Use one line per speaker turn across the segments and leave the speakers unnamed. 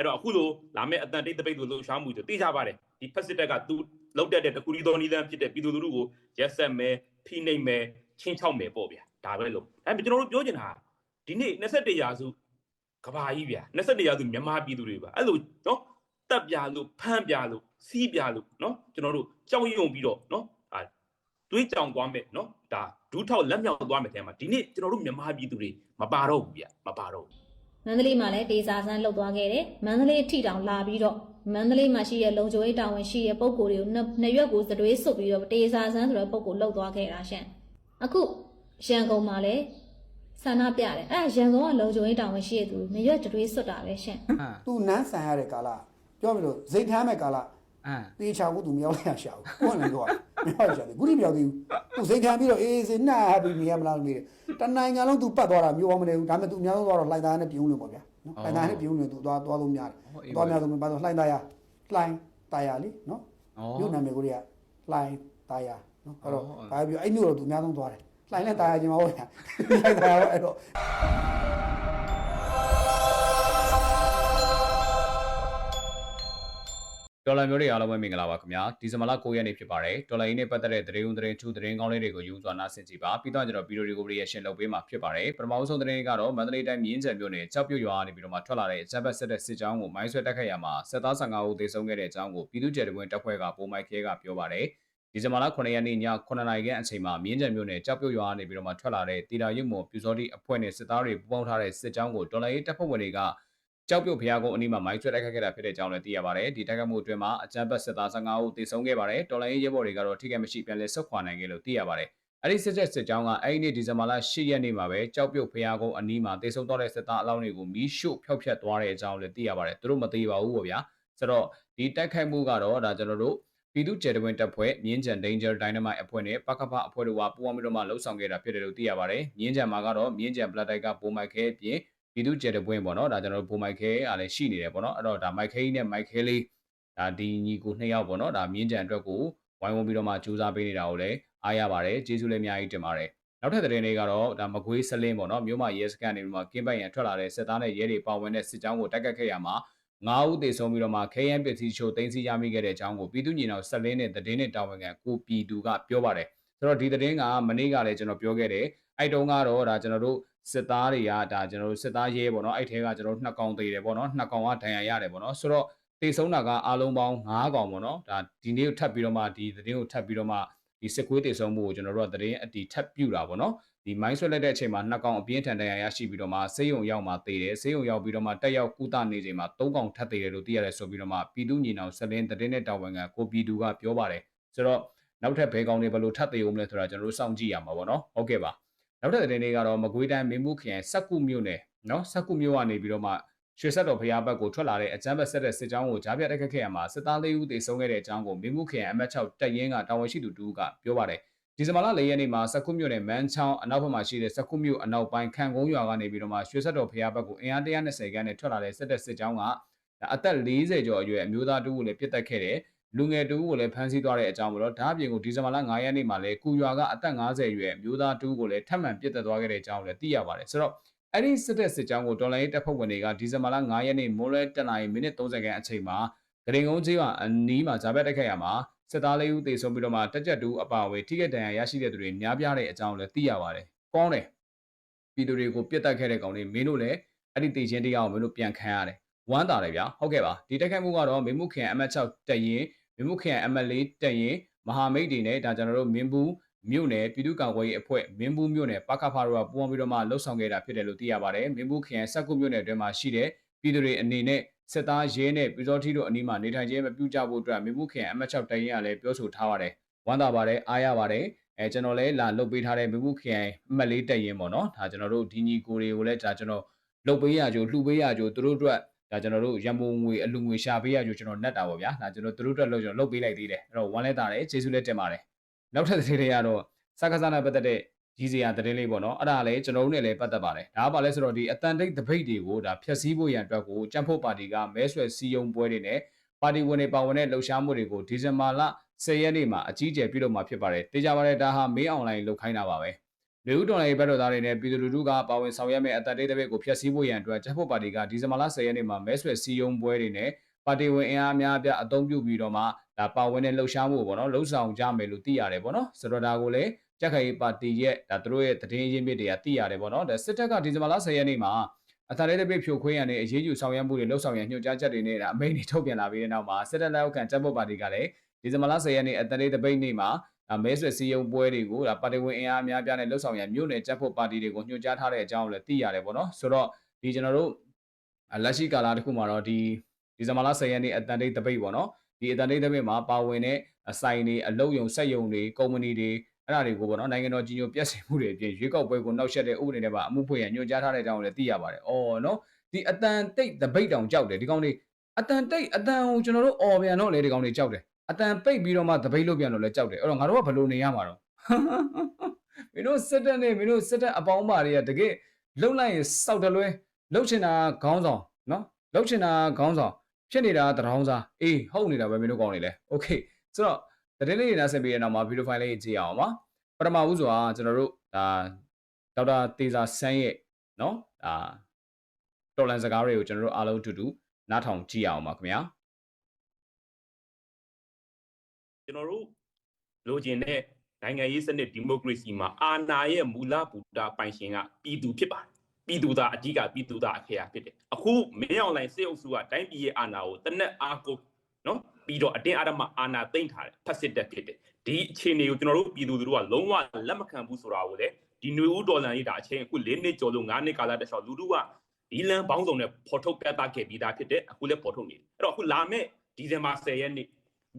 အဲ့တော့အခုလိုလာမယ့်အတန်တိတ်တပိတ်လိုလှုပ်ရှားမှုတွေတေးကြပါတယ်ဒီဖက်စစ်တက်ကသူလောက်တက်တဲ့တခုရီတော်နီးတန်းဖြစ်တဲ့ပြည်သူလူထုကိုရက်ဆက်မယ်ဖိနှိပ်မယ်ချင်းချောက်မယ်ပေါ့ဗျာဒါပဲလို့အဲ့ကျွန်တော်တို့ပြောချင်တာဒီနေ့21ရာစုကဘာကြီးဗျာ21ရာစုမြန်မာပြည်သူတွေပါအဲ့လိုနော်တက်ပြလို့ဖမ်းပြလို့စီးပြလို့နော်ကျွန်တော်တို့ကြောက်ရွံ့ပြီးတော့နော်အာတွေးကြောင်သွားမယ်နော်ဒါဒူးထောက်လက်မြောက်သွားမယ်တဲ့မှာဒီနေ့ကျွန်တော်တို့မြန်မာပြည်သူတွေမပါတော့ဘူးဗျမပါတော့ဘူး
မန္တလေးမှာလည်းဒေစာဆန်းလှုပ်သွားခဲ့တယ်မန္တလေးထိတောင်လာပြီးတော့မန္တလေးမှာရှိတဲ့လုံခြုံရေးတာဝန်ရှိတဲ့ပုံကိုယ်တွေကိုနှစ်နှစ်ရွက်ကိုသတွေးစွတ်ပြီးတော့ဒေစာဆန်းဆိုတဲ့ပုံကိုလှုပ်သွားခဲ့တာရှင်အခုရန်ကုန်မှာလည်းဆန္ဒပြတယ်အဲ့ဒါရန်ကုန်ကလုံခြုံရေးတာဝန်ရှိတဲ့သူနှစ်ရွက်တွေးစွတ်တာပဲရှင်
အမ်
သူနန်းဆန်ရတဲ့ကာလပြောမလို့ဇိတ်ထမ်းမဲ့ကာလ
အမ်
တေချာကိုသူမရောက်ရရှာဘူးကိုယ်လည်းတော့မရောက်ရှာဘူးခုထိမရောက်သေးဘူးသူဇိတ်ထမ်းပြီးတော့အေးစေးနှာပြီးနေရမလားလို့နေတယ် တနိုင်ငံလုံးသူပတ်သွားတာမျိုးအောင်မနေဘူးဒါပေမဲ့သူအများဆုံးသွားတော့လှိုင်သားနဲ့ပြုံးလို့ပေါ့ဗျာနော်လှိုင်သားနဲ့ပြုံးလို့သူသွားသွားလို့များတယ်သွားများဆုံးပါတော့လှိုင်သားရလှိုင်သားရလीနော်
ဩ
မြို့နာမည်ကိုတွေကလှိုင်သားရနော်အဲ့တော့ဘာပြောအဲ့မြို့တော့သူအများဆုံးသွားတယ်လှိုင်နဲ့သားရချင်းမဟုတ်လားလှိုင်သားရအဲ့တော့
ဒေါ်လာမျိုးတွေအားလုံးပဲမင်္ဂလာပါခင်ဗျာဒီဇင်ဘာလ9ရက်နေ့ဖြစ်ပါတယ်ဒေါ်လာရင်းနဲ့ပတ်သက်တဲ့သတင်းဦးသတင်းထူးသတင်းကောင်းလေးတွေကိုယူစွာနားဆင်ကြည့်ပါပြီးတော့ကျွန်တော်ဗီဒီယိုတွေကို reaction လုပ်ပေးမှာဖြစ်ပါတယ်ပထမဆုံးသတင်းကတော့မန္တလေးတိုင်းမြင်းခြံမြို့နယ်ကြောက်ပြုတ်ရွာကနေပြီးတော့မှထွက်လာတဲ့ဇက်ဘတ်ဆက်တဲ့စစ်ကြောင်းကိုမိုင်းဆွဲတက်ခတ်ရမှာစစ်သား15ဦးသေဆုံးခဲ့တဲ့အကြောင်းကိုပြည်သူ့ကျယ်တပွင့်တပ်ဖွဲ့ကပုံမိုက်ခဲကပြောပါတယ်ဒီဇင်ဘာလ9ရက်နေ့ည9နာရီခန့်အချိန်မှာမြင်းခြံမြို့နယ်ကြောက်ပြုတ်ရွာကနေပြီးတော့မှထွက်လာတဲ့တီတာရုပ်မွန်ပြူစောတိအဖွဲ့နဲ့စစ်သားတွေပူးပေါင်းထားတဲ့စစ်ကြောင်းကိုဒေါ်လာရေးတပ်ဖွဲ့ဝင်တွေက ကြောက်ပြုတ်ဖျားကုန်းအနီးမှာမိုင်းဆွဲတိုက်ခတ်ခဲ့တာဖြစ်တဲ့အကြောင်းလည်းသိရပါတယ်ဒီတိုက်ခတ်မှုအတွင်းမှာအကြမ်းဖက်စစ်သား15ဦးသေဆုံးခဲ့ပါတယ်တော်လိုင်းရေးရဲဘော်တွေကတော့ထိခိုက်မရှိပြန်လည်ဆုတ်ခွာနိုင်ခဲ့လို့သိရပါတယ်အဲ့ဒီစစ်ချက်စစ်ကြောင်းကအဲ့ဒီနေ့ဒီဇင်ဘာလ10ရက်နေ့မှာပဲကြောက်ပြုတ်ဖျားကုန်းအနီးမှာသေဆုံးသွားတဲ့စစ်သားအလောင်းတွေကိုမီးရှို့ဖျောက်ဖျက်သွားတဲ့အကြောင်းလည်းသိရပါတယ်သူတို့မသေးပါဘူးပေါ့ဗျာဆိုတော့ဒီတိုက်ခိုက်မှုကတော့ဒါကျွန်တော်တို့ပြည်သူ့ကျယ်တဝင်းတပ်ဖွဲ့မြင်းကြံ Danger Dynamite အဖွဲ့နဲ့ပကဖအဖွဲ့တို့ကပူးပေါင်းပြီးတော့မှလှုပ်ဆောင်ခဲ့တာဖြစ်တယ်လို့သိရပါတယ်မြင်းကြံမှာကတော့မြင်းကြံ Blood တိုက်ကပုံမိုက်ခဲအပြင် ပြည်သူကျယ်တဲ့ပွင့်ပေါ့နော်ဒါကျွန်တော်တို့ဘိုမိုက်ခဲအားလည်းရှိနေတယ်ပေါ့နော်အဲ့တော့ဒါမိုက်ခဲကြီးနဲ့မိုက်ခဲလေးဒါဒီညီကိုနှစ်ယောက်ပေါ့နော်ဒါမြင်းကြံအတွက်ကိုဝိုင်းဝန်းပြီးတော့မှကြိုးစားပေးနေတာကိုလည်းအားရပါတယ်ကျေးဇူးလည်းအများကြီးတင်ပါတယ်နောက်ထပ်သတင်းလေးကတော့ဒါမကွေးစလင်းပေါ့နော်မြို့မရဲစကန်နေပြီးမှကင်းပိုင်ရန်ထွက်လာတဲ့စစ်သားနဲ့ရဲတွေပါဝင်တဲ့စစ်ကြောင်းကိုတိုက်ခတ်ခဲ့ရမှာ9ဦးသေဆုံးပြီးတော့မှခဲယမ်းပစ္စည်းချို့တင်စီရမိခဲ့တဲ့အကြောင်းကိုပြည်သူညီနောင်ဆက်လင်းတဲ့သတင်းနဲ့တာဝန်ခံကိုပြည်သူကပြောပါတယ်ဆိုတော့ဒီသတင်းကမနေ့ကလည်းကျွန်တော်ပြောခဲ့တယ်အဲ့တုန်းကတော့ဒါကျွန်တော်တို့ စစ်သားတွေကဒါကျွန်တော်တို့စစ်သားရဲပေါ့နော်အဲ့ထဲကကျွန်တော်တို့နှစ်ကောင်သေးတယ်ပေါ့နော်နှစ်ကောင်ကဒဏ်ရာရတယ်ပေါ့နော်ဆိုတော့တေဆုံးတာကအားလုံးပေါင်း9ကောင်ပေါ့နော်ဒါဒီနေ့ကိုထပ်ပြီးတော့မှဒီသတင်းကိုထပ်ပြီးတော့မှဒီစစ်ကွေးတေဆုံးမှုကိုကျွန်တော်တို့ကသတင်းအတီထပ်ပြူတာပေါ့နော်ဒီမိုင်းဆွဲလိုက်တဲ့အချိန်မှာနှစ်ကောင်အပြင်းထန်ဒဏ်ရာရရှိပြီးတော့မှဆေးရုံရောက်မှသေတယ်ဆေးရုံရောက်ပြီးတော့မှတက်ရောက်ကုသနေချိန်မှာ၃ကောင်ထပ်သေးတယ်လို့သိရတယ်ဆိုပြီးတော့မှပြည်သူညီနောင်ဆက်လင်းသတင်းနဲ့တာဝန်ခံကိုပြည်သူကပြောပါတယ်ဆိုတော့နောက်ထပ်ဘယ်ကောင်တွေဘယ်လိုထပ်သေးဦးမလဲဆိုတာကျွန်တော်တို့စောင့်ကြည့်ရမှာပေါ့နော်ဟုတ်ကဲ့ပါ နောက်ထပ်သတင်းလေးကတော့မကွေးတိုင်းမင်းမှုခရိုင်စက်ကုမြို့နယ်နော်စက်ကုမြို့ကနေပြီးတော့မှရွှေဆက်တော်ဖရားဘက်ကိုထွက်လာတဲ့အကြမ်းဖက်ဆက်တဲ့စစ်ကြောင်းကိုကြားပြတိုက်ခတ်ခဲ့ရမှာစစ်သားလေးဦးသေဆုံးခဲ့တဲ့အကြောင်းကိုမင်းမှုခရိုင်အမတ်6တပ်ရင်းကတာဝန်ရှိသူတူကပြောပါတယ်ဒီဇင်ဘာလ၄ရက်နေ့မှာစက်ကုမြို့နယ်မန်းချောင်းအနောက်ဘက်မှာရှိတဲ့စက်ကုမြို့အနောက်ပိုင်းခံကုန်းရွာကနေပြီးတော့မှရွှေဆက်တော်ဖရားဘက်ကိုအင်အား120ခန်းနဲ့ထွက်လာတဲ့စစ်တပ်စစ်ကြောင်းကအသက်40ကျော်အရွယ်အမျိုးသားတူကိုလည်းပြစ်တက်ခဲ့တယ် လူငယ်တူကိုလည်းဖမ်းဆီးသွားတဲ့အကြောင်းပေါ့တော့ဒါအပြင်ကိုဒီဇင်ဘာလ9ရက်နေ့မှာလည်းကူရွာကအသက်50အရွယ်မျိုးသားတူကိုလည်းထပ်မံပြစ်တက်သွားခဲ့တဲ့အကြောင်းလည်းသိရပါတယ်ဆိုတော့အဲ့ဒီစစ်တဲ့စစ်ကြောင်းကိုတော်လိုင်းရေးတပ်ဖွဲ့ဝင်တွေကဒီဇင်ဘာလ9ရက်နေ့မိုးရဲတနင်္လာရီမိနစ်30ခန်းအချိန်မှာဂရင်ကုန်းကျေးရွာအနီးမှာဂျာဘက်တက်ခဲ့ရမှာစစ်သားလေးဦးသေဆုံးပြီးတော့မှတက်ကြက်တူအပါအဝင်ထိခိုက်ဒဏ်ရာရရှိတဲ့သူတွေများပြားတဲ့အကြောင်းလည်းသိရပါတယ်ကောင်းတယ်ပြည်သူတွေကိုပြစ်တက်ခဲ့တဲ့ကောင်တွေမင်းတို့လည်းအဲ့ဒီတေချင်းတရားကိုမင်းတို့ပြန်ခံရတယ်ဝမ်းသာတယ်ဗျာဟုတ်ကဲ့ပါဒီတက်ခတ်မှုကတော့မေမှုခင်အမတ်6တက်ရင် မြမှုခရိုင် MLA တက်ရင်မဟာမိတ်တွေနဲ့ဒါကျွန်တော်တို့မင်းဘူးမြို့နယ်ပြည်သူ့ကာကွယ်ရေးအဖွဲ့မင်းဘူးမြို့နယ်ပကဖာတို့ကပူးပေါင်းပြီးတော့မှလှုပ်ဆောင်ခဲ့တာဖြစ်တယ်လို့သိရပါတယ်မင်းဘူးခရိုင်စက်ကုမြို့နယ်အတွင်းမှာရှိတဲ့ပြည်သူတွေအနေနဲ့စစ်သားရဲနဲ့ပြည်စောထီတို့အနီးမှာနေထိုင်ခြင်းမပြုကြဖို့အတွက်မင်းဘူးခရိုင်အမတ်6တိုင်ရင်ကလည်းပြောဆိုထားပါတယ်ဝမ်းသာပါတယ်အားရပါတယ်အဲကျွန်တော်လည်းလာလုတ်ပေးထားတဲ့မင်းဘူးခရိုင်အမတ်လေးတက်ရင်ပေါ့နော်ဒါကျွန်တော်တို့ဒီညီကိုတွေကိုလည်းဒါကျွန်တော်လုတ်ပေးရကြိုလှူပေးရကြိုသူတို့အတွက် ဒါကျွန်တော်တို့ရန်ပုံငွေအလူငွေရှာပေးရကြိုကျွန်တော်နှက်တာပါဗျာဒါကျွန်တော်သူတို့အတွက်လို့ကျွန်တော်လုတ်ပေးလိုက်သေးတယ်အဲ့တော့ဝမ်းလဲတာတယ်ကျေးဇူးလည်းတင်ပါတယ်နောက်ထပ်သတင်းတွေကတော့စကားစားနဲ့ပတ်သက်တဲ့ကြီးစရာသတင်းလေးပေါ့နော်အဲ့ဒါလည်းကျွန်တော်တို့နဲ့လည်းပတ်သက်ပါတယ်ဒါကဘာလဲဆိုတော့ဒီအတန်တိတ်တပိတ်တွေကိုဒါဖျက်ဆီးဖို့ရန်အတွက်ကိုကြံ့ဖို့ပါတီကမဲဆွယ်စည်းရုံးပွဲတွေနဲ့ပါတီဝင်တွေပါဝင်တဲ့လှုပ်ရှားမှုတွေကိုဒီဇင်ဘာလ10ရက်နေ့မှာအကြီးအကျယ်ပြုလုပ်မှာဖြစ်ပါတယ်တေချာပါတယ်ဒါဟာမေးအွန်လိုင်းလုပ်ခိုင်းတာပါပဲ လူဦးတော်ရေးဘက်တော်သားတွေနဲ့ပြည်သူလူထုကပါဝင်ဆောင်ရွက်မဲ့အသက်တေးတပိတ်ကိုဖျက်ဆီးဖို့ရန်အတွက်ချက်ဖို့ပါတီကဒီဇင်ဘာလ10ရက်နေ့မှာမဲဆွယ်စည်းရုံးပွဲတွေနဲ့ပါတီဝင်အင်အားအများအပြားအသုံးပြုပြီးတော့မှဒါပါဝင်တဲ့လှုပ်ရှားမှုပေါ့နော်လှုပ်ဆောင်ကြမယ်လို့သိရတယ်ပေါ့နော်ဆိုတော့ဒါကိုလည်းကြက်ခိုင်ပါတီရဲ့ဒါသူတို့ရဲ့တည်င်းရင်းမြစ်တွေကသိရတယ်ပေါ့နော်ဒါစစ်တပ်ကဒီဇင်ဘာလ10ရက်နေ့မှာအသက်တေးတပိတ်ဖြိုခွင်းရန်နဲ့အရေးယူဆောင်ရွက်မှုတွေလှုပ်ဆောင်ရန်ညွှန်ကြားချက်တွေနဲ့ဒါအမိန့်တွေထုတ်ပြန်လာပြီးတဲ့နောက်မှာစစ်တပ်လက်အောက်ခံချက်ဖို့ပါတီကလည်းဒီဇင်ဘာလ10ရက်နေ့အသက်တေးတပိတ်နေ့မှာဒါ မဲဆွယ်စည်းရုံးပွဲတွေကိုဒါပါတီဝင်အင်အားအများပြားနဲ့လှုပ်ဆောင်ရမြို့နယ်တပ်ဖို့ပါတီတွေကိုညွှန်ကြားထားတဲ့အကြောင်းကိုလည်းသိရတယ်ပေါ့နော်ဆိုတော့ဒီကျွန်တော်တို့အလက်ရှိကာလတစ်ခုမှာတော့ဒီဒီဇင်ဘာလ10ရက်နေ့အတန်တိတ်တပိတ်ပေါ့နော်ဒီအတန်တိတ်တပိတ်မှာပါဝင်တဲ့အဆိုင်တွေအလုပ်ယုံစက်ယုံတွေကုမ္ပဏီတွေအဲ့ဒါတွေကိုပေါ့နော်နိုင်ငံတော်ကြီးညိုပြည့်စင်မှုတွေအပြင်ရွေးကောက်ပွဲကိုနှောက်ယှက်တဲ့ဥပဒေတွေပါအမှုဖွင့်ရညွှန်ကြားထားတဲ့အကြောင်းကိုလည်းသိရပါတယ်။အော်နော်ဒီအတန်တိတ်တပိတ်တောင်ကြောက်တယ်ဒီကောင်တွေအတန်တိတ်အတန်ကိုကျွန်တော်တို့អော်ပြန်တော့လေဒီကောင်တွေကြောက်တယ် အတန်ပိတ်ပြီးတော့မှတပိတ်လို့ပြန်လို့လဲကြောက်တယ်အဲ့တော့ငါတို့ကဘယ်လိုနေရမှာတော့မင်းတို့စစ်တပ်နဲ့မင်းတို့စစ်တပ်အပေါင်းပါတွေကတကယ်လှုပ်လိုက်ရင်စောက်တလွဲလှုပ်ချင်တာခေါင်းဆောင်နော်လှုပ်ချင်တာခေါင်းဆောင်ဖြစ်နေတာတရောင်းစားအေးဟုတ်နေတာပဲမင်းတို့ကောင်းနေလဲโอเคဆိုတော့တတိလေးနားဆက်ပြီးတဲ့နောက်မှာဗီဒီယိုဖိုင်လေးကြည့်အောင်ပါပထမဦးစွာကျွန်တော်တို့ဒါဒေါက်တာတေဇာဆန်းရဲ့နော်ဒါတော်လန်စကားတွေကိုကျွန်တော်တို့အားလုံးအတူတူနားထောင်ကြည့်အောင်ပါခင်ဗျာ
ကျွန်တော်တို့လိုချင်တဲ့နိုင်ငံရေးစနစ်ဒီမိုကရေစီမှာအာဏာရဲ့မူလဘူတာပိုင်ရှင်ကပြည်သူဖြစ်ပါတယ်ပြည်သူသားအကြီးကပြည်သူသားအခေအဖြစ်တယ်အခုမင်းအောင်လိုင်စေအုပ်စုကတိုင်းပြည်ရဲ့အာဏာကိုတနက်အားကိုနော်ပြီးတော့အတင်းအဓမ္မအာဏာသိမ်းထားတယ်ဖက်စစ်တပ်ဖြစ်တယ်ဒီအခြေအနေကိုကျွန်တော်တို့ပြည်သူတို့ကလုံးဝလက်မခံဘူးဆိုတာကိုလေဒီຫນွေဦးဒေါ်လာရေးဒါအချိန်အခု၄နှစ်ကျော်လို့၅နှစ်ကာလတခြားလူတို့ကဒီလန်ပေါင်းစုံနဲ့ဖော်ထုတ်ပြသခဲ့ပြီးသားဖြစ်တယ်အခုလည်းဖော်ထုတ်နေတယ်အဲ့တော့အခုလာမယ့်ဒီဇင်ဘာ10ရက်နေ့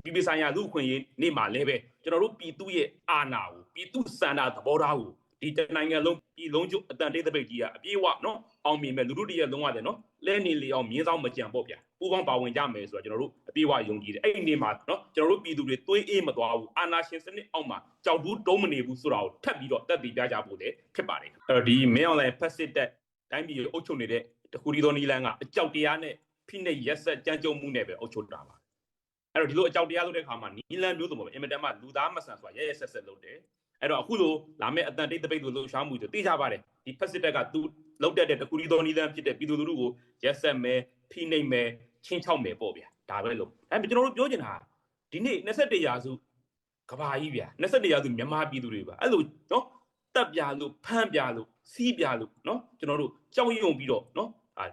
ပြည်ပဆိုင်ရာလူ့အခွင့်အရေးနေ့မှာလည်းပဲကျွန်တော်တို့ပြည်သူရဲ့အာဏာကိုပြည်သူစန္ဒသဘောထားကိုဒီတနိုင်ငံလုံးပြည်လုံးကျအတန်တေးသပိတ်ကြီးကအပြေးဝနော်အောင်မြင်မဲ့လူတို့တည်းရဲ့လုံးဝတယ်နော်လဲနေလေအောင်မြင်းဆောင်မကြံပေါ့ဗျာပူပေါင်းပါဝင်ကြမယ်ဆိုတော့ကျွန်တော်တို့အပြေးဝယုံကြည်တယ်အဲ့ဒီနေ့မှာနော်ကျွန်တော်တို့ပြည်သူတွေသွေးအေးမသွားဘူးအာဏာရှင်စနစ်အောက်မှာကြောက်ဘူးတုံးမနေဘူးဆိုတာကိုထပ်ပြီးတော့တက်တည်ပြကြဖို့လည်းဖြစ်ပါတယ်အဲ့တော့ဒီမင်းအွန်လိုင်းဖက်စစ်တက်တိုင်းပြည်ကိုအုပ်ချုပ်နေတဲ့တခုဒီသောနီလန်ကအကြောက်တရားနဲ့ဖိနှိပ်ရက်ဆက်ကြမ်းကြုတ်မှုနဲ့ပဲအုပ်ချုပ်တာပါ အဲ့တော့ဒီလိုအကြောက်တရားလုပ်တဲ့ခါမှာနီလန်မျိုးစုံပေါ့ဗျအင်မတန်မှလူသားမဆန်ဆိုတာရဲရဲဆက်ဆက်လုပ်တယ်အဲ့တော့အခုလိုလာမယ့်အတန်တိတ်တပိတ်လိုလှုပ်ရှားမှုတွေသိကြပါတယ်ဒီဖက်စစ်တက်ကသူလောက်တက်တဲ့တကူရီတော်နီလန်ဖြစ်တဲ့ပြည်သူလူထုကိုရက်ဆက်မယ်ဖိနှိပ်မယ်ချင်းချောက်မယ်ပေါ့ဗျာဒါပဲလို့အဲ့ကျွန်တော်တို့ပြောချင်တာဒီနေ့21ရာစုကဘာကြီးဗျာ21ရာစုမြန်မာပြည်သူတွေပါအဲ့လိုနော်တက်ပြလို့ဖမ်းပြလို့စီးပြလို့နော်ကျွန်တော်တို့ကြောက်ရွံ့ပြီးတော့နော်အာ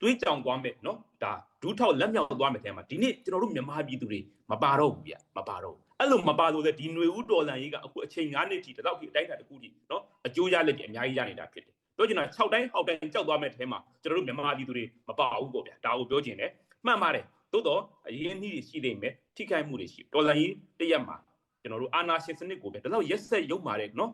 တွေးကြောင်သွားမယ်နော်ဒါ ဒူးထောက်လက်မြောက်သွားမယ်တဲ့မှာဒီနေ့ကျွန်တော်တို့မြန်မာပြည်သူတွေမပါတော့ဘူးဗျမပါတော့ဘူးအဲ့လိုမပါလို့လေဒီຫນွေဦးတော်လန်ကြီးကအခုအချိန်9နှစ်ထိတလောက်ထိအတိုင်းအတာတစ်ခုထိနော်အကျိုးရလက်ကြီးအများကြီးရနေတာဖြစ်တယ်ပြောချင်တာ6တိုင်း6တိုင်းကြောက်သွားမဲ့အဲမှာကျွန်တော်တို့မြန်မာပြည်သူတွေမပါဘူးပေါ့ဗျာဒါကိုပြောချင်တယ်မှန်ပါတယ်သို့တော့အရင်နှီးတွေရှိနေမယ်ထိခိုက်မှုတွေရှိတော်လန်ကြီးတရက်မှာကျွန်တော်တို့အာနာရှင်စနစ်ကိုပဲဒါတော့ရက်ဆက်ရုပ်မာတဲ့နော်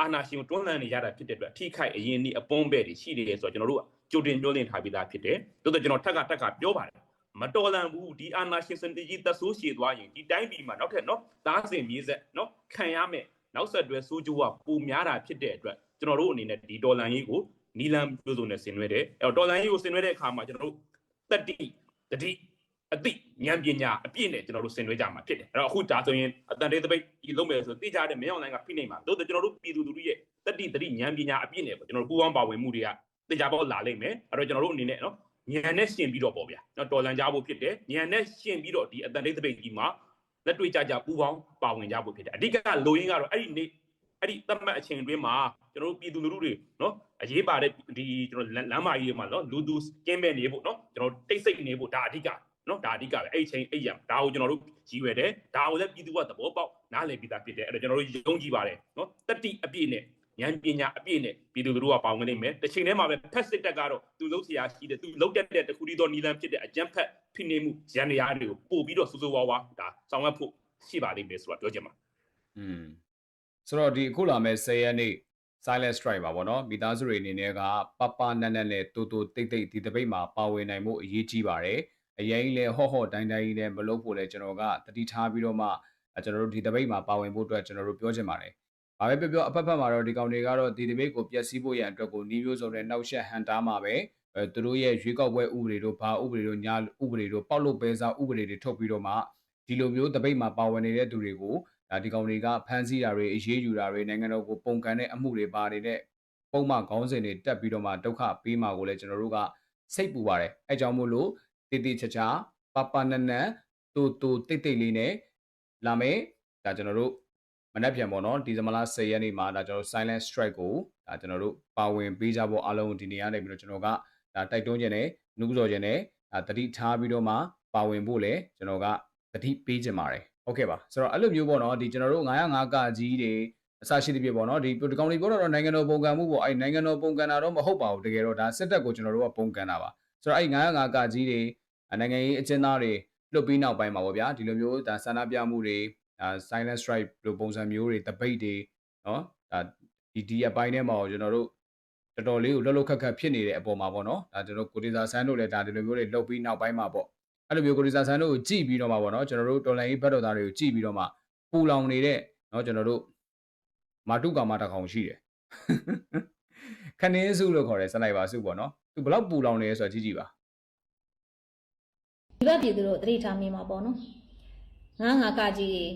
အာနာရှင်ကိုတွန်းလှန်နေရတာဖြစ်တဲ့အတွက်ထိခိုက်အရင်နှီးအပွန်းပဲ့တွေရှိနေတယ်ဆိုတော့ကျွန်တော်တို့ ကကြိုတင်ပြောလင့်ထားပြီးသားဖြစ်တယ်သို့တော့ကျွန်တော်ထက်ကထက်ကပြောပါတယ်မတော်လန်ဘူးဒီအာနာရှင်စနစ်ကြီးသက်ဆိုးရှည်သွားရင်ဒီတိုင်းပြည်မှာနောက်ထပ်နော်သားစင်မြေးဆက်နော်ခံရမယ်နောက်ဆက်တွဲဆိုးကျိုးကပိုများတာဖြစ်တဲ့အတွက်ကျွန်တော်တို့အနေနဲ့ဒီဒေါ်လန်ကြီးကိုနီလန်ပြိုးစုံနဲ့ဆင်နွှဲတယ်အဲ့တော့ဒေါ်လန်ကြီးကိုဆင်နွှဲတဲ့အခါမှာကျွန်တော်တို့တတိတတိအတိဉာဏ်ပညာအပြည့်နဲ့ကျွန်တော်တို့ဆင်နွှဲကြမှာဖြစ်တယ်အဲ့တော့အခုဒါဆိုရင်အတန်တေးတပိတ်ဒီလုံးမယ်ဆိုသိကြတဲ့မင်းအောင်လိုင်းကဖိနေမှာတို့ကျွန်တော်တို့ပြည်သူလူထုရဲ့တတိတတိဉာဏ်ပညာအပြည့်နဲ့ပေါ့ကျွန်တော်တို့ပူးပေါင်းပါဝင်မှုတွေက သိကြပေါ့လာလိမ့်မယ်အဲ့တော့ကျွန်တော်တို့အနေနဲ့နော်ညံနဲ့ရှင်ပြီးတော့ပေါ့ဗျာနော်တော်လန်ကြဖို့ဖြစ်တယ်ညံနဲ့ရှင်ပြီးတော့ဒီအတန်တိတ်တပိတ်ကြီးမှာလက်တွေ့ကြကြပူပေါင်းပါဝင်ကြဖို့ဖြစ်တယ်အဓိကလိုရင်းကတော့အဲ့ဒီနေ့အဲ့ဒီသတ်မှတ်အချိန်တွင်းမှာကျွန်တော်တို့ပြည်သူလူထုတွေနော်အရေးပါတဲ့ဒီကျွန်တော်လမ်းမကြီးတွေမှာနော်လူသူကင်းမဲ့နေဖို့နော်ကျွန်တော်တိတ်ဆိတ်နေဖို့ဒါအဓိကနော်ဒါအဓိကပဲအဲ့ချိန်အဲ့ရဒါကိုကျွန်တော်တို့ရည်ရွယ်တယ်ဒါကိုလည်းပြည်သူကသဘောပေါက်နားလည်ပြီးသားဖြစ်တယ်အဲ့တော့ကျွန်တော်တို့ယုံကြည်ပါတယ်နော်တတိအပြည့်နဲ့ ဉာဏ်ပညာအပြည့်နဲ့ပြည်သူတို့ကပါဝင်နေမယ်တစ်ချိန်တည်းမှာပဲဖက်စစ်တက်ကတော့သူလုံးဆရာရှိတယ်သူလုံးတက်တဲ့တခုတည်းသောနီလန်ဖြစ်တဲ့အကြမ်းဖက်ဖိနေမှုရန်ရာတွေကိုပို့ပြီးတော့စူးစူးဝါးဝါဒါဆောင်ရွက်ဖို့ရှိပါလိမ့်မယ်ဆိုတာပြောချင်ပါ
อืมဆိုတော့ဒီအခုလာမဲ့10ရက်နေ့ silent strike ပါဗောနော်မိသားစုတွေအနေနဲ့ကပပနက်နက်နဲ့တူတူတိတ်တိတ်ဒီတပိတ်မှာပါဝင်နိုင်မှုအရေးကြီးပါတယ်အရင်လေဟော့ဟော့တိုင်းတိုင်းနဲ့မလုပ်ဖို့လဲကျွန်တော်ကတတိထားပြီးတော့မှကျွန်တော်တို့ဒီတပိတ်မှာပါဝင်ဖို့အတွက်ကျွန်တော်တို့ပြောချင်ပါတယ် ဘာပဲပြောပြောအဖက်ဖက်မှာတော့ဒီကောင်တွေကတော့ဒီတပိတ်ကိုပျက်စီးဖို့ရန်အတွက်ကိုနှီးမျိုးစုံနဲ့နှောက်ယှက်ဟန်တားမှာပဲအဲသူတို့ရဲ့ရွေးကောက်ပွဲဥပဒေတို့ဘာဥပဒေတို့ညာဥပဒေတို့ပေါက်လို့ပဲစားဥပဒေတွေထုတ်ပြီးတော့မှဒီလိုမျိုးတပိတ်မှာပါဝင်နေတဲ့သူတွေကိုဒါဒီကောင်တွေကဖမ်းဆီးတာတွေအရေးယူတာတွေနိုင်ငံတော်ကိုပုံကန်တဲ့အမှုတွေပါနေတဲ့ပုံမှန်ခေါင်းစဉ်တွေတက်ပြီးတော့မှဒုက္ခပေးမှာကိုလည်းကျွန်တော်တို့ကစိတ်ပူပါတယ်အဲကြောင့်မို့လို့တည်တည်ချာချာပပနနန်တူတူတိတ်တိတ်လေးနဲ့လာမယ်ဒါကျွန်တော်တို့ မနေ့ပြန်ပေါ့နော်ဒီဇင်ဘာလ10ရက်နေ့မှာဒါကျွန်တော်တို့ silent strike ကိုဒါကျွန်တော်တို့ပါဝင်ပေးကြဖို့အားလုံးဒီနေရာနေပြီးတော့ကျွန်တော်ကဒါတိုက်တွန်းခြင်းနဲ့နှုတ်ဆော်ခြင်းနဲ့ဒါတတိထားပြီးတော့မှပါဝင်ဖို့လည်းကျွန်တော်ကတတိပေးခြင်းပါတယ်ဟုတ်ကဲ့ပါဆိုတော့အဲ့လိုမျိုးပေါ့နော်ဒီကျွန်တော်တို့905ကကြီးတွေအစရှိသဖြင့်ပေါ့နော်ဒီဒီကောင်တွေပြောတော့နိုင်ငံတော်ပုံကံမှုပေါ့အဲ့နိုင်ငံတော်ပုံကံတာတော့မဟုတ်ပါဘူးတကယ်တော့ဒါစစ်တပ်ကိုကျွန်တော်တို့ကပုံကံတာပါဆိုတော့အဲ့905ကကြီးတွေနိုင်ငံရေးအကျဉ်းသားတွေလွတ်ပြီးနောက်ပိုင်းမှာပေါ့ဗျာဒီလိုမျိုးဒါဆန္ဒပြမှုတွေ ဒါ silent strike လိုပုံစံမျိုးတွေတပိတ်တွေနော်ဒါဒီဒီအပိုင်းထဲမှာကျွန်တော်တို့တော်တော်လေးကိုလှုပ်လှုပ်ခက်ခက်ဖြစ်နေတဲ့အပေါ်မှာပေါ့နော်ဒါကျွန်တော်ကိုရီစာဆန်းတို့လည်းဒါဒီလိုမျိုးတွေလှုပ်ပြီးနောက်ပိုင်းမှာပေါ့အဲ့လိုမျိုးကိုရီစာဆန်းတို့ကိုကြည့်ပြီးတော့မှပေါ့နော်ကျွန်တော်တို့တော်လိုင်းရေးဘတ်တော်သားတွေကိုကြည့်ပြီးတော့မှပူလောင်နေတဲ့နော်ကျွန်တော်တို့မာတုကာမတကောင်ရှိတယ်ခနင်းစုလို့ခေါ်တယ်စနိုက်ပါစုပေါ့နော်သူဘယ်လောက်ပူလောင်နေလဲဆိုတာကြည့်ကြည့်ပါ
ဒီဘက်ပြည်သူတို့တတိထားမိမှာပေါ့နော် ငါးငါကကြီးတွေ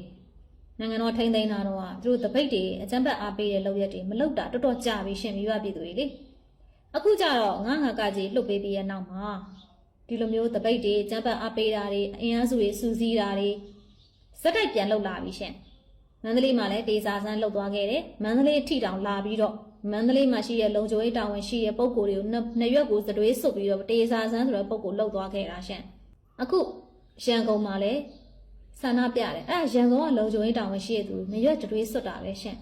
နိုင်ငံတော်ထိန်းသိမ်းတာတော့ကသူတို့တပိတ်တွေအကြမ်းဖက်အားပေးတဲ့လုပ်ရက်တွေမလုပ်တာတော်တော်ကြာပြီရှင်မိဘပြည်သူတွေလေအခုကျတော့ငါးငါကကြီးလှုပ်ပေးပြီးရဲ့နောက်မှာဒီလိုမျိုးတပိတ်တွေအကြမ်းဖက်အားပေးတာတွေအင်အားစုတွေစူးစီးတာတွေစက်တိုက်ပြန်လှုပ်လာပြီရှင်မန္တလေးမှာလည်းဒေစာဆန်းလှုပ်သွားခဲ့တယ်မန္တလေးထိတောင်လာပြီးတော့မန္တလေးမှာရှိတဲ့လုံချိုရေးတာဝန်ရှိတဲ့ပုံကိုယ်တွေကိုနှစ်နှစ်ရွက်ကိုသတွေးဆုပ်ပြီးတော့ဒေစာဆန်းဆိုတဲ့ပုံကိုလှုပ်သွားခဲ့တာရှင်အခုရန်ကုန်မှာလည်း ဆန္ဒပြတယ်အဲ့ဒါရန်ကုန်ကလုံခြုံရေးတောင်ဝင်ရှိရသူနေရွက်တွေးစွတ်တာပဲရှင်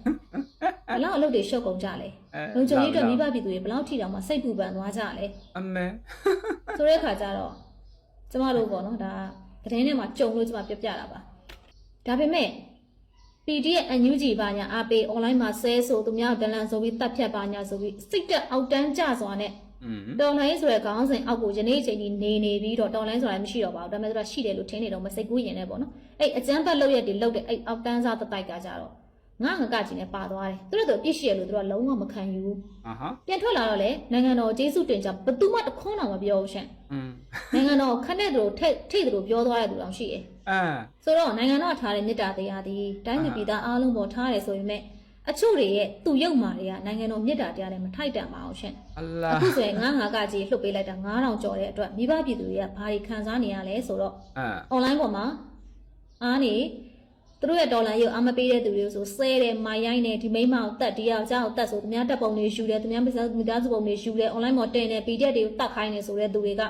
ဘလောက်အလုပ်တွေရှုပ်ကုန်ကြလဲလုံခြုံရေးအတွက်မိဘပြည်သူတွေဘလောက်ထိတောင်မှစိတ်ပူပန်သွားကြလဲ
အမဲ
ဆိုတဲ့အခါကျတော့ကျမတို့ပေါ့နော်ဒါသတင်းထဲမှာကြုံလို့ကျမပြပြတာပါဒါပေမဲ့ PD ရဲ့ NUG ဘာညာအားပေး online မှာဆဲဆိုသူများဒလန်ဆိုပြီးတတ်ဖြတ်ပါညာဆိုပြီးစိတ်တက်အောက်တန်းကြစွာနဲ့
อืม
တော်လိုင်းဆိုတဲ့ခေါင်းစဉ်အောက်ကိုယနေ့အချိန်ကြီးနေနေပြီးတော့တော်လိုင်းဆိုတာမရှိတော့ပါဘူးဒါပေမဲ့သူကရှိတယ်လို့ထင်နေတော့မစိတ်ကူးရင်လည်းပေါ့နော်အဲ့အကျန်းပတ်လောက်ရက်တွေလောက်တဲ့အဲ့အောက်တန်းစားတတိုက်ကကြတော့ငါငကကြီးနဲ့ပါသွားတယ်သူတို့တော့ပြစ်ရှိရလို့သူတို့ကလုံးဝမခံယူဘူး
အာဟာ
ပြန်ထွက်လာတော့လေနိုင်ငံတော်ကျေးဇူးတင်ကြဘသူမှတခွန်းတော့မပြောဘူးရှင်
อืม
နိုင်ငံတော်ခနဲ့သူတို့ထိတ်ထိတ်သူတို့ပြောသွားတဲ့သူတောင်ရှိတယ်
အာ
ဆိုတော့နိုင်ငံတော်ထားတဲ့မေတ္တာတရားသည်တိုင်းပြည်ပြည်သားအားလုံးပေါ်ထားတယ်ဆိုပေမဲ့ အချို့တွေရဲ့သူရုပ်မာတွေကနိုင်ငံတော်မေတ္တာတရားနဲ့မထိုက်တန်ပါအောင်ရှင်
အလာ
အခုဆိုရင်ငါးငါကကြီးလှုပ်ပေးလိုက်တာ9000ကျော်တဲ့အတွက်မိဘပြည်သူတွေကဘာတွေခံစားနေရလဲဆိုတော့
အာ
online ပေါ်မှာအားနေသူတို့ရဲ့ဒေါ်လာရုပ်အမပေးတဲ့သူတွေကိုဆိုဆဲတယ်မိုင်ရိုင်းတယ်ဒီမိန်းမကိုတတ်ဒီယောက်ျားကိုတတ်ဆိုသူများတက်ပုံတွေယူတယ်သူများမိသားမိသားစုပုံတွေယူတယ် online ပေါ်တင်တယ် PDF တွေကိုတတ်ခိုင်းတယ်ဆိုတဲ့သူတွေက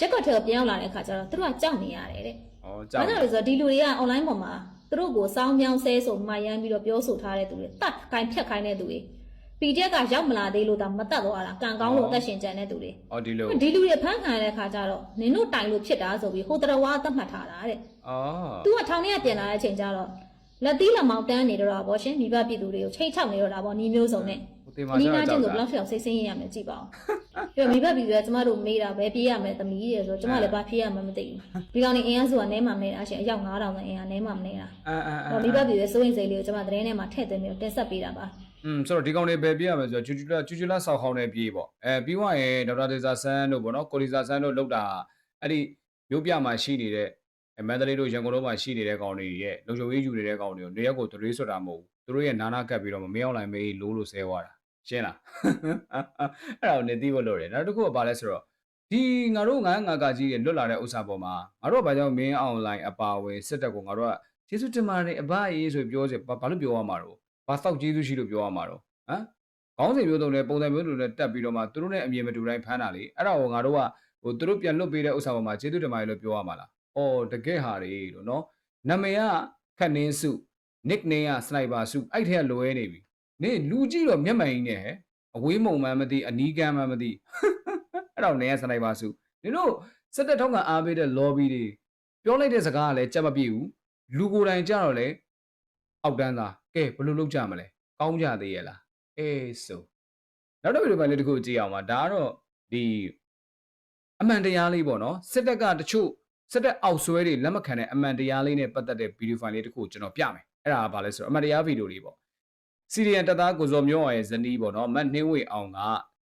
ရက်ကွက်ထဲကိုပြန်ရောက်လာတဲ့အခါကျတော့သူတို့ကကြောက်နေရတယ်တဲ့
ဩ။ကြောက်
ဘာလို့လဲဆိုတော့ဒီလူတွေက online ပေါ်မှာသူတို့ကိုစောင်းမြောင်းဆဲဆိုမိုင်ရိုင်းပြီးတော့ပြောဆိုထားတဲ့သူတွေတတ်ခိုင်းဖြတ်ခိုင်းတဲ့သူတွေ PDF ကရောက်မလာသေးလို့ဒါမတတ်တော့တာကံကောင်းလို့အသက်ရှင်ကြံတဲ့သူတွေ
ဩဒီလို
ဒီလူတွေဖမ်းခံရတဲ့ခါကျတော့နင်တို့တိုင်လို့ဖြစ်တာဆိုပြီးဟိုတရဝါသတ်မှတ်ထားတာတဲ့
ဩ
သူကထောင်ထဲကပြန်လာတဲ့အချိန်ကျတော့လက်သီးလက်မောင်တန်းနေတော့တာဗောရှင်မိဘပြည်သူတွေကိုချိတ်ချောက်နေတော့တာဗောနီးမျိုးစုံနဲ့
ဟို တင်ပါ
နီး
ကြော
နာ
က်
ချင်း
ကြောက်
ဆိုဘယ်လောက်ဖြစ်အောင်စိတ်ဆင်းရရမယ်ကြည့်ပါဦးပြီးတော့မိဘပြည်သူကကျမတို့မေးတာပဲပြေးရမယ်သမီးတွေဆိုတော့ကျမလည်းဘာဖြေးရမှမသိဘူးဒီကောင်နေအင်အားစုကနဲမှမနေတာရှင်အယောက်9000နဲ့အင်အားနဲမှမနေတာ
အာအာအာ
တော့မိဘပြည်သူစိုးရင်စိတ်လေးကိုကျမသတင်းထဲမှာထည့်သွင်းပြီးတင်ဆက်ပေးတာပါ
อืมဆိုတော့ဒီကောင်တွေပဲပြရမယ်ဆိုတော့ကျူကျူလာကျူကျူလာဆောက်ခေါင်းနဲ့ပြေးပေါ့အဲပြီးွားရင်ဒေါက်တာဒေဇာဆန်းတို့ပေါ့နော်ကိုလီဇာဆန်းတို့လောက်တာအဲ့ဒီမြို့ပြမှာရှိနေတဲ့မန္တလေးတို့ရန်ကုန်တို့မှာရှိနေတဲ့ကောင်တွေရဲ့လုံခြုံရေးယူနေတဲ့ကောင်တွေကိုနေရက်ကိုတွေးဆွတာမဟုတ်ဘူးသူတို့ရဲ့နာနာကပ်ပြီးတော့မင်းအောင်လိုက်မေးလို့လို့ဆဲသွားတာ ရှင်းလားအဲ့ဒါကိုနေသိဖို့လိုတယ်နောက်တစ်ခုကဘာလဲဆိုတော့ဒီငါတို့ငါငါကကြီးရဲ့လွတ်လာတဲ့ဥစ္စာပေါ်မှာငါတို့ကဘာကြောင့်မင်းအောင်လိုက်အပါဝင်စစ်တပ်ကိုငါတို့ကကျေးဇူးတင်ပါတယ်အဘအေးဆိုပြောစေဘာလို့ပြောရမှာတော့ဘာသောက်ကျေးဇူးရှိလို့ပြောရမှာတော့ဟမ်ခေါင်းစဉ်မျိုးစုံနဲ့ပုံစံမျိုးစုံနဲ့တက်ပြီးတော့မှသူတို့နဲ့အမြင်မတူတိုင်းဖမ်းတာလေအဲ့ဒါကိုငါတို့ကဟိုသူတို့ပြန်လွတ်ပေးတဲ့ဥစ္စာပေါ်မှာကျေးဇူးတင်ပါတယ်လို့ပြောရမှာလားအော်တကယ်ဟာတွေလို့နော်နာမည်ကခတ်နင်းစု nickname က sniper စုအဲ့ထဲကလွဲနေပြီ နေလူကြည့်တော့မျက်မှန်ကြီးနဲ့ဟဲ့အဝေးမုံမှန်းမသိအနီးကမ်းမှန်းမသိအဲ့တော့နေက sniper စုနင်တို့စက်တက်ထောက်ကအားပေးတဲ့ lobby တွေပြောလိုက်တဲ့စကားကလည်းကြက်မပြည့်ဘူးလူကိုယ်တိုင်ကြတော့လေအောက်တန်းသားကဲဘယ်လိုလုပ်ကြမလဲကောင်းကြသေးရဲ့လားအေးဆိုနောက်တစ်ဗီဒီယိုပိုင်းလေးတစ်ခုကြည့်အောင်ပါဒါကတော့ဒီအမှန်တရားလေးပေါ့နော်စစ်တပ်ကတချို့စစ်တပ်အောက်ဆွဲတွေလက်မခံတဲ့အမှန်တရားလေးနဲ့ပတ်သက်တဲ့ဗီဒီယိုဖိုင်လေးတစ်ခုကျွန်တော်ပြမယ်အဲ့ဒါကဘာလဲဆိုတော့အမှန်တရားဗီဒီယိုလေးပေါ့ စီရီယန်တပ်သားကိုစော်မျိုးအောင်ရဲ့ဇနီးပေါ့နော်မတ်နှင်းဝေအောင်က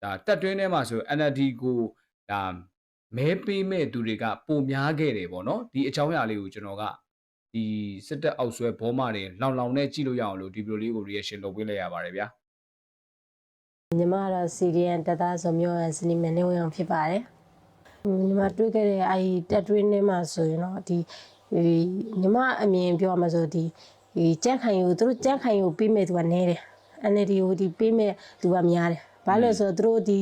ဒါတက်တွင်းထဲမှာဆို NLD ကိုဒါမဲပေးမဲ့သူတွေကပုံများခဲ့တယ်ပေါ့နော်ဒီအကြောင်းအရာလေးကိုကျွန်တော်ကဒီစစ်တပ်အောက်ဆွဲဘောမတွေလောင်လောင်နဲ့ကြည့်လို့ရအောင်လို့ဒီဗီဒီယိုလေးကို reaction လုပ်ပေးလိုက်ရပါတယ်ဗျာ
ညီမကတော့ CDN တက်သားဆိုမျိုးစနီမန်နေဝင်အောင်ဖြစ်ပါတယ်။ညီမတွေ့ခဲ့တဲ့အဲဒီတက်တွင်းထဲမှာဆိုရင်တော့ဒီဒီညီမအမြင်ပြောမှဆိုဒီ ဒီကြက်ခိုင်ကိုသူတို့ကြက်ခိုင်ကိုပေးမဲ့သူကနေတယ်။ NLD ကိုဒီပေးမဲ့သူကများတယ်။ဘာလို့လဲဆိုတော့သူတို့ဒီ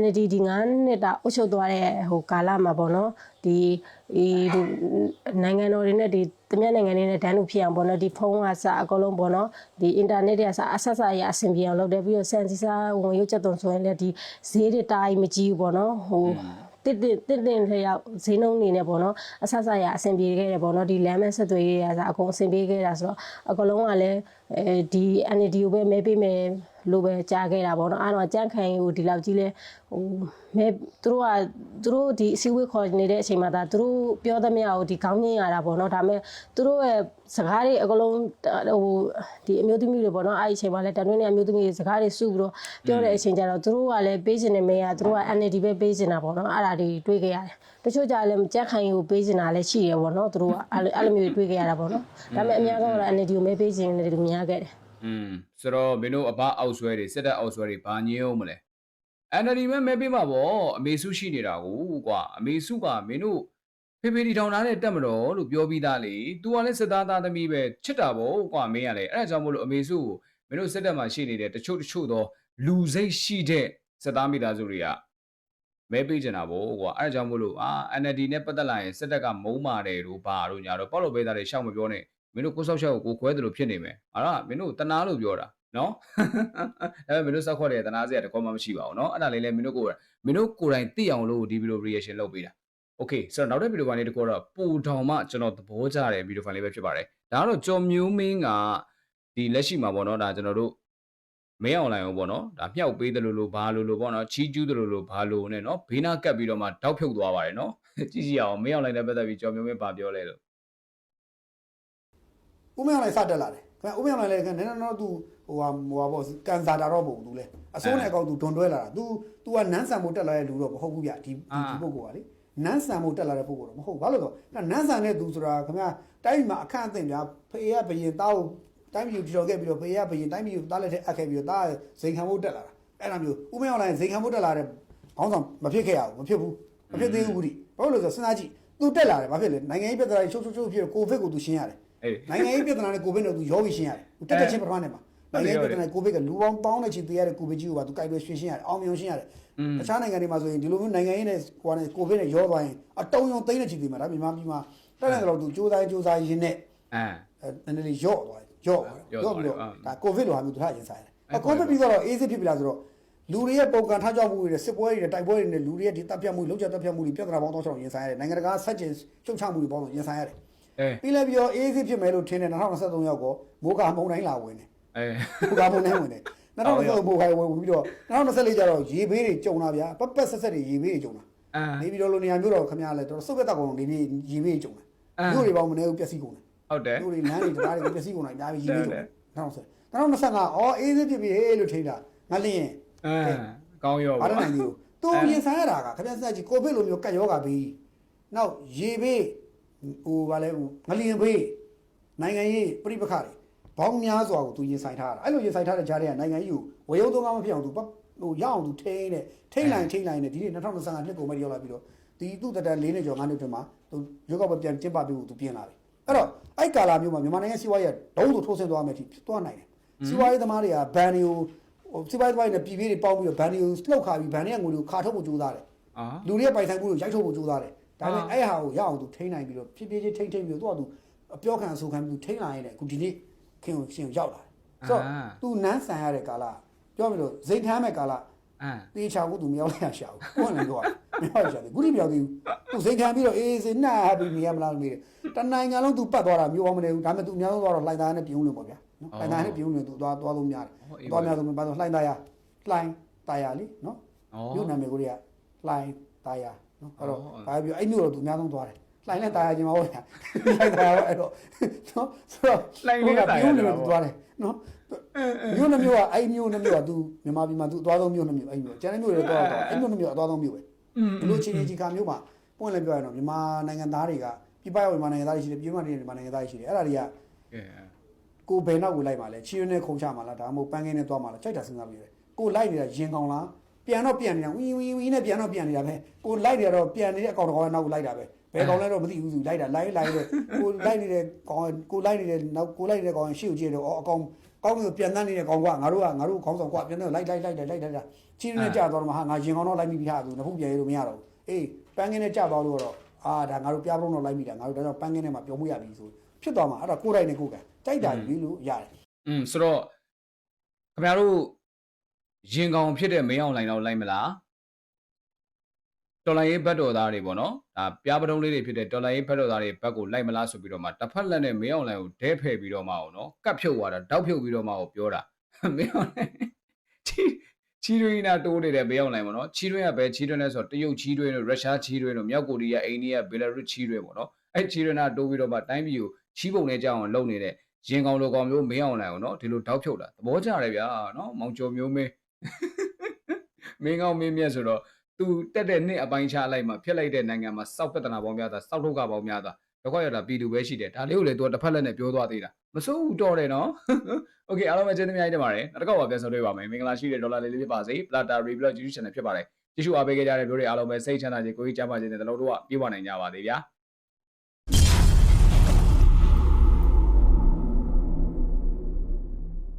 NLD ဒီ9နှစ်တာအုပ်ချုပ်သွားတဲ့ဟိုကာလမှာပေါ့နော်ဒီဒီနိုင်ငံတော်တွေနဲ့ဒီတမန်နိုင်ငံတွေနဲ့ဒန်းလူဖြစ်အောင်ပေါ့နော်ဒီဖုန်းကစအကုန်လုံးပေါ့နော်ဒီအင်တာနက်တွေကစအဆက်ဆက်ရအဆင်ပြေအောင်လုပ်တယ်ပြီးတော့စန်စီစာဝင်ရုပ်ချက်သွန်ဆိုရင်လည်းဒီဈေးတွေတားကြီးမကြီးဘူးပေါ့နော်ဟို တစ်တစ်တစ်တစ်ထရောက်ဈေးနှုန်းနေနဲ့ပေါ့နော်အဆက်ဆက်ရအဆင်ပြေခဲ့တယ်ပေါ့နော်ဒီလမ်းမဆက်သွယ်ရေးရစအကုန်အဆင်ပြေခဲ့တာဆိုတော့အကုန်လုံးကလည်း အဲဒီ NLD ကိုပဲမဲပေးမယ်လို့ပဲကြားခဲ့တာပေါ့နော်အားတော့ကြန့်ခိုင်ကိုဒီလောက်ကြီးလဲဟိုမဲသူတို့ကသူတို့ဒီအစည်းအဝေးခေါ်နေတဲ့အချိန်မှာဒါသူတို့ပြောသမျှကိုဒီခေါင်းညင်ရတာပေါ့နော်ဒါပေမဲ့သူတို့ရဲ့စကားတွေအကုန်လုံးဟိုဒီအမျိုးသမီးတွေပေါ့နော်အဲ့ဒီအချိန်မှာလဲတန်တွင်းနဲ့အမျိုးသမီးတွေစကားတွေစုပြီးတော့ပြောတဲ့အချိန်ကျတော့သူတို့ကလည်းပေးခြင်းနဲ့မဲရသူတို့က NLD ပဲပေးခြင်းတာပေါ့နော်အဲ့ဒါတွေတွေးခဲ့ရတယ်တချို့ကြလည်းကြက်ခိုင်ကိုပေးခြင်းတာလည်းရှိရပေါ့နော်သူတို့ကအဲ့လိုအဲ့လိုမျိုးတွေးခဲ့ရတာပေါ့နော်ဒါပေမဲ့အများဆုံးကတော့ NLD ကိုမဲပေးခြင်းတွေများခဲ့တယ်
อืมဆိုတော့မင်းတို့အဘအောက်ဆွဲတွေစစ်တပ်အောက်ဆွဲတွေဘာညင်းအောင်မလဲ NLD မဲ့မဲပေးမှာပေါ့အမေစုရှိနေတာကိုကွာအမေစုကမင်းတို့ဖေဖေတီထောင်ထားတဲ့တက်မတော်လို့ပြောပြီးသားလေ तू ကလည်းစစ်သားသားသမီးပဲချစ်တာပေါ့ကွာမင်းကလည်းအဲ့ဒါကြောင့်မို့လို့အမေစုကိုမင်းတို့စစ်တပ်မှာရှိနေတဲ့တချို့တချို့သောလူစိတ်ရှိတဲ့စစ်သားမိသားစုတွေက မဲပေးကြတာပေါ့ကွာအဲ့ဒါကြောင့်မို့လို့အာ NLD နဲ့ပတ်သက်လာရင်စစ်တပ်ကမုံမာတယ်တို့ဘာတို့ညာတော့ပေါ့လို့ပေးသားတွေရှောက်မပြောနဲ့မင်းတို့ကိုစောက်ရှောက်ကိုကိုခွဲတယ်လို့ဖြစ်နေမယ်အဲ့ဒါမင်းတို့တနာလို့ပြောတာနော် ဒါပေမဲ့မင်းတို့စောက်ခွက်တဲ့တနာစရာတကောမှမရှိပါဘူးเนาะအဲ့ဒါလေးလည်းမင်းတို့ကိုမင်းတို့ကိုယ်တိုင်သိအောင်လို့ဒီဗီဒီယို reaction လုပ်ပေးတာ okay ဆိုတော့နောက်တဲ့ဗီဒီယိုပိုင်းလေးတကောတော့ပူထောင်မှကျွန်တော်သဘောကျတဲ့ဗီဒီယိုဖိုင်လေးပဲဖြစ်ပါတယ်ဒါကတော့ကျော်မျိုးမင်းကဒီလက်ရှိမှာပေါ့เนาะဒါကျွန်တော်တို့ မင်းအောင်လိုင်အောင်ပေါ့နော်ဒါမြောက်ပေးတယ်လို့လို့ဘာလို့လို့ပေါ့နော်ချီးကျူးတယ်လို့လို့ဘာလို့နဲ့နော်ဘေးနာကပ်ပြီးတော့မှတောက်ဖြုတ်သွားပါတယ်နော်ကြည့်ကြည့်အောင်မင်းအောင်လိုင်နဲ့ပတ်သက်ပြီးကြော်မျိုးမင်းဘာပြောလဲလို့
ဦးမင်းအောင်လိုင်စတက်လာတယ်ခင်ဗျဦးမင်းအောင်လိုင်လည်းနည်းနည်းတော့သူဟိုဟာဟိုဟာပေါ့ကန်စာတာတော့ပုံသူလဲအစိုးနဲ့အကောက်သူဒွန်တွဲလာတာ तू तू ကနန်းဆန်မို့တက်လာတဲ့လူတော့မဟုတ်ဘူးဗျဒီဒီပုဂ္ဂိုလ်ကလေနန်းဆန်မို့တက်လာတဲ့ပုဂ္ဂိုလ်တော့မဟုတ်ဘာလို့လဲဆိုတော့နန်းဆန်နဲ့သူဆိုတာခင်ဗျတိုင်းမှာအခန့်အသင့်ဗျာဖေရဘရင်သားကို တိုင်းပြည်ထီတော်ခဲ့ပြီးတော့ဖေရဘရင်တိုင်းပြည်ကိုတားလက်ထက်အပ်ခဲ့ပြီးတော့တားဇိန်ခံမို့တက်လာတာအဲ့ဒါမျိုးဦးမင်းအောင်လည်းဇိန်ခံမို့တက်လာတဲ့ခေါင်းဆောင်မဖြစ်ခဲ့ရဘူးမဖြစ်ဘူးမဖြစ်သေးဘူးဘူးဒီဘာလို့လဲဆိုတော့စဉ်းစားကြည့် तू တက်လာတယ်ဘာဖြစ်လဲနိုင်ငံရေးပြည်သားချုပ်ချုပ်ချုပ်ဖြစ်ကိုဗစ်ကို तू ရှင်းရတယ်
အေး
နိုင်ငံရေးပြဿနာနဲ့ကိုဗစ်နဲ့သူရောဂီရှင်းရတယ်။သူတက်တက်ချင်းပထမနဲ့မှာနိုင်ငံရေးပြဿနာကိုဗစ်ကလူပေါင်းပေါင်းတဲ့ချင်းတရားတဲ့ကိုဗစ်ကြီးကိုပါသူကြိုက်ပြီးရှင်းရှင်းရတယ်။အောင်မြင်ရှင်းရတယ်။တခြားနိုင်ငံတွေမှာဆိုရင်ဒီလိုမျိုးနိုင်ငံရေးနဲ့ဟိုနဲ့ကိုဗစ်နဲ့ရောသွားရင်အတုံးယုံသိမ့်တဲ့ချင်းတွေမှာဒါမြန်မာပြည်မှာတက်တဲ့တော့သူစူးစမ်းစူးစမ်းရင်းနဲ့
အဲ
အဲနည်းနည်းရော့သွားရော့သွား
ရော့
ရော့
သွား
ပြီး
တယ်
တော့
အာ
ဒါကိုဗစ်လိုဟာမျိုးသူထားရင်ဆိုင်တယ်
အဲ။
ကိုဗစ်ပြီးတော့အေးစစ်ဖြစ်ပြီလားဆိုတော့လူတွေရဲ့ပုံကံထားကြောက်မှုတွေစစ်ပွဲတွေနဲ့တိုက်ပွဲတွေနဲ့လူတွေရဲ့ဒီတပ်ဖြတ်မှုလုံခြုံတပ်ဖြတ်မှုတွေပြဿနာပေါင်းတော့ချောင်းရင်ဆိုင်ရတယ်။နိုင်ငံတကာဆက်ကျင်ချုပ်ချမှုတွေပေါင်းတော့ရင်ဆိုင်ရတယ်။
အဲ
ပြီးလည်းပြီးတော့အေးစစ်ဖြစ်မယ်လို့ထင်တယ်2023ရောက်ကောမိုးကမုံတိုင်းလာဝင်တယ်
အဲ
မိုးကမုံတိုင်းဝင်တယ်2023မိုးခိုင်ဝင်ပြီးတော့2024ကျတော့ရေဘေးတွေကြုံလာဗျာပက်ပက်ဆက်ဆက်တွေရေဘေးတွေကြုံလာ
အာ
နေပြီးတော့လိုနေရာမျိုးတော့ခမရလဲတော့စုပ်ကက်တောက်ကောင်နေပြီးရေဘေးတွေကြုံလာမြို့တွေပေါင်းမနေဘူးပျက်စီးကုန်တယ်
ဟုတ်တယ်
မြို့တွေလမ်းတွေတရားတွေပျက်စီးကုန်လာအများကြီးရေဘေးကြုံတယ်2020 2025အော်အေးစစ်ဖြစ်ပြီဟေးလို့ထိတာငါလင်း
အဲကောင်းရော
အားရ
ပါ
နိုင်သေးဘူးသူရင်ဆိုင်ရတာကခမရဆက်ကြည့်ကိုဗစ်လိုမျိုးကတ်ယောဂါပြီးနောက်ရေဘေးဟိုဗာလဲငလျင်ဘေးနိုင်ငံရေးပြိပခါတွေဘောင်းများစွာကိုသူရင်ဆိုင်ထားတာအဲ့လိုရင်ဆိုင်ထားတဲ့ကြားထဲကနိုင်ငံရေးကိုဝေယုံသုံးကားမဖြစ်အောင်သူဟိုရအောင်သူထိန်းတဲ့ထိန်းလိုက်ထိန်းလိုက်နဲ့ဒီနေ့2025နှစ်ကုန်မဲ့ရောက်လာပြီးတော့ဒီသူ့တက်တန်၄နှစ်ကျော်၅နှစ်တွင်မှာသူရုပ်ကပြန်ကျင်းပပြီးသူပြင်လာပြီအဲ့တော့ အဲ့ကာလာမျိုးမှာမြန်မာနိုင်ငံစီးပွားရေးဒုံးဆိုထိုးဆင်းသွားမယ်ထိသွားနိုင်တယ်စီးပွားရေးသမားတွေကဘန်တွေကိုဟိုစီးပွားရေးသမားတွေနဲ့ပြည်ပြည်တွေပေါင်းပြီးတော့ဘန်တွေကိုလှုပ်ခါပြီးဘန်တွေကငွေတွေကိုခါထုတ်ဖို့ကြိုးစားတယ်
အာ
လူတွေရဲ့ပိုင်ဆိုင်မှုကိုရိုက်ထုတ်ဖို့ကြိုးစားတယ်ဒါပေမဲ့
အာ
အဲ့ဟာကိုရအောင်သူထိန်းနိုင်ပြီးတော့ဖြည်းဖြည်းချင်းထိန်းထိန်းပြီးတော့သူကသူအပြောခံအဆိုခံပြီးသူထိန်းလာရင်လည်းအခုဒီနေ့ခင်ကိုရှင်ကိုရောက်လာတယ်ဆိုတော့သူနန်းဆန်ရတဲ့ကာလပြောပြီးတော့ဇိမ်ထမ်းမဲ့ကာလ
အာ
တေချာကိုသူမရောက်လိုက်ရရှာဘူးကိုယ်လည်းတော့မရောက်ရရှာဘူးခုထိမရောက်သေးဘူးသူဇိမ်ခံပြီးတော့အေးစေးနှာပြီးနေရမလားမေးတယ်တနိုင်ငံလုံးသူပတ်သွားတာမျိုးအောင်မနေဘူးဒါပေမဲ့သူအများဆုံးသွားတော့လှိုင်သားနဲ့ပြုံးလို့ပေါ့ဗျာနော်လှိုင်သားနဲ့ပြုံးလို့သူသွားသွားလို့များတယ်သွားများဆုံးဘာလို့လှိုင်သားရလှိုင်သားရလीနော်
ဩ
မြို့နာမည်ကိုတွေကလှိုင်းတာယာနော်အဲ့တော့ဘာပြောအဲ့မြို့တော့သူအများဆုံးသွားတယ် လှိုင်းနဲ့တာယာချင်းမဟုတ်လားလှိုင်းတာယာအဲ့တော့နော်ဆိုတော့ပြုံးနေသူသွားတယ်နော်မြို့နှမျိုးကအဲ့မြို့နှမျိုးကသူမြန်မာပြည်မှာသူအသွားဆုံးမြို့နှမျိုးအဲ့မြို့ကျန်တဲ့မြို့တွေတော့အဲ့မြို့နှမျိုးအသွားဆုံးမြို့ပဲဒီလိုချင်းချင်းကြီးကမြို့မှာပွင့်လည်းပြောရရင်တော့မြန်မာနိုင်ငံသားတွေကပြပြပရောက်မြန်မာနိုင်ငံသားတွေရှိတယ်ပြည်မနိုင်ငံမြန်မာနိုင်ငံသားတွေရှိတယ်အဲ့ဒါတွေက
ကဲ
ကိုဘယ်နောက်ကိုလိုက်မှာလဲချီရနဲ့ခုံချမှာလားဒါမှမဟုတ်ပန်းကင်းနဲ့သွားမှာလားကြိုက်တာစဉ်းစားပြီးတယ်ကိုလိုက်နေတာရင်ကောင်လားပြန်တော့ပြန်နေတာဝီဝီဝီနဲ့ပြန်တော့ပြန်နေတာပဲကိုလိုက်နေတော့ပြန်နေတဲ့အကောင်တစ်ကောင်ကနောက်ကိုလိုက်တာပဲ ဘယ်ကောင်လဲတော့မသိဘူးသူလိုက်တာလိုက်လိုက်တယ်ကိုလိုက်နေတဲ့ကောင်ကိုလိုက်နေတဲ့နောက်ကိုလိုက်နေတဲ့ကောင်ရှေ့ကိုကြည့်တော့အကောင်ကောင်းပြီးပြန်တန်းနေတဲ့ကောင်ကငါတို့ကငါတို့ခေါင်းဆောင်ကပြန်တော့လိုက်လိုက်လိုက်လိုက်လိုက်လိုက်ချီရနဲ့ကြာတော့မှဟာငါရင်ကောင်တော့လိုက်မိပြီဟာသူနှစ်ဖူးပြန်ရလို့မရတော့ဘူးအေးပန်းကင်းနဲ့ကြာသွားလို့တော့အာဒါငါတို့ပြားပလုံးတော့လိုက်မိတာငါတို့ဒါကြောင့်ပန်းကင်းနဲ့မှပျော်မှုရပြီဆိုဖြစ်သွားမှာအဲ့ဒါကိုလိုက်နေကိုကကြိုက်တာယူလို့ရတယ်
อืมဆိုတော့ခင်ဗျားတို့ရင်ကောင်ဖြစ်တဲ့မင်းအောင်လိုင်တော့လိုက်မလား တော်လိုင်းရေးဘတ်တော်သားတွေပေါ့နော်ဒါပြားပတုံးလေးတွေဖြစ်တဲ့တော်လိုင်းရေးဘတ်တော်သားတွေဘက်ကိုလိုက်မလားဆိုပြီးတော့မှတစ်ဖက်လက်နဲ့မင်းအောင်လိုင်ကိုဒဲဖယ်ပြီးတော့မှအောင်နော်ကတ်ဖြုတ်သွားတာတောက်ဖြုတ်ပြီးတော့မှကိုပြောတာမင်းအောင်လိုင်ချီချီရင်းနာတိုးနေတဲ့မင်းအောင်လိုင်ပေါ့နော်ချီရင်းကပဲချီရင်းနဲ့ဆိုတော့တရုတ်ချီရင်းတို့ရုရှားချီရင်းတို့မြောက်ကိုရီးယားအိန္ဒိယဘယ်လာရုစ်ချီရင်းပေါ့နော်အဲ့ချီရင်းနာတိုးပြီးတော့မှတိုင်းပြည်ကိုချီးပုံနဲ့ကြောက်အောင်လုပ်နေတဲ့ရင်ကောင်လိုကောင်မျိုးမင်းအောင်လိုက်အောင်နော်ဒီလိုတောက်ဖြုတ်တာသဘောကျတယ်ဗျာနော်မောင်ကျော်မျိုးမင်းမင်းကောင်မင်းမြတ်ဆိုတော့ သူတက်တဲ့နှစ်အပိုင်းချလိုက်မှဖြစ်လိုက်တဲ့နိုင်ငံမှာစောက်ပြဿနာပေါင်းများတာစောက်ထုတ်ကပေါင်းများတာတော့ခွက်ရတာပြည်သူပဲရှိတယ်ဒါလေးကိုလေသူကတစ်ဖက်လက်နဲ့ပြောသွားသေးတာမစိုးဘူးတော့တယ်နော်โอเคအားလုံးပဲကျေးဇူးများတင်ပါတယ်နောက်တစ်ခေါက်ပါပြန်ဆုံတွေ့ပါမယ်မင်္ဂလာရှိတဲ့ဒေါ်လာလေးလေးဖြစ်ပါစေ Plata Review YouTube Channel ဖြစ်ပါတယ်ကြည့်ရှုအားပေးကြတဲ့မျိုးတွေအားလုံးပဲစိတ်ချမ်းသာခြင်းကိုယ်ကြီးကျမ်းမာခြင်းနဲ့တလုံးတို့ကပြေဝနိုင်ကြပါသေးဗျာ